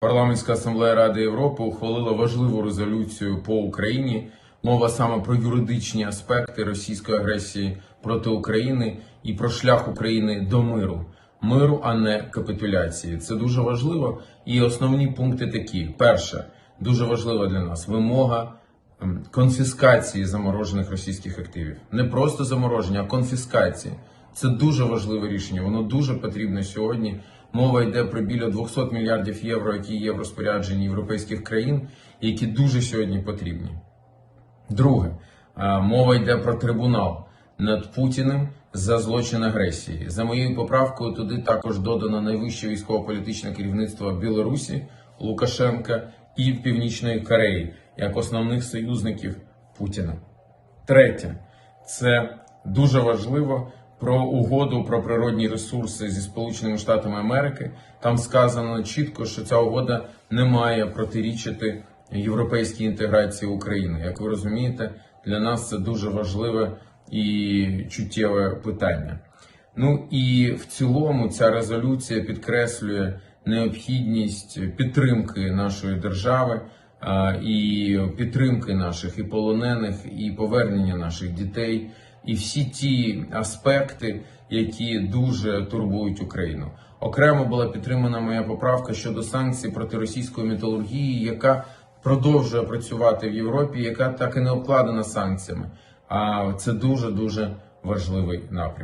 Парламентська асамблея Ради Європи ухвалила важливу резолюцію по Україні. Мова саме про юридичні аспекти російської агресії проти України і про шлях України до миру. Миру, а не капітуляції. Це дуже важливо. І основні пункти такі: перше, дуже важлива для нас вимога ем, конфіскації заморожених російських активів. Не просто замороження, а конфіскації. Це дуже важливе рішення. Воно дуже потрібне сьогодні. Мова йде про біля 200 мільярдів євро, які є в розпорядженні європейських країн, які дуже сьогодні потрібні. Друге, мова йде про трибунал над Путіним за злочин агресії. За моєю поправкою, туди також додано найвище військово-політичне керівництво Білорусі Лукашенка і Північної Кореї як основних союзників Путіна. Третє, це дуже важливо про угоду про природні ресурси зі Сполученими Штатами Америки. Там сказано чітко, що ця угода не має протирічити європейській інтеграції України. Як ви розумієте, для нас це дуже важливе і чуттєве питання. Ну і в цілому ця резолюція підкреслює необхідність підтримки нашої держави і підтримки наших і полонених, і повернення наших дітей, і всі ті аспекти, які дуже турбують Україну. Окремо була підтримана моя поправка щодо санкцій проти російської металургії, яка продовжує працювати в Європі, яка так і не обкладена санкціями. А це дуже дуже важливий напрямок.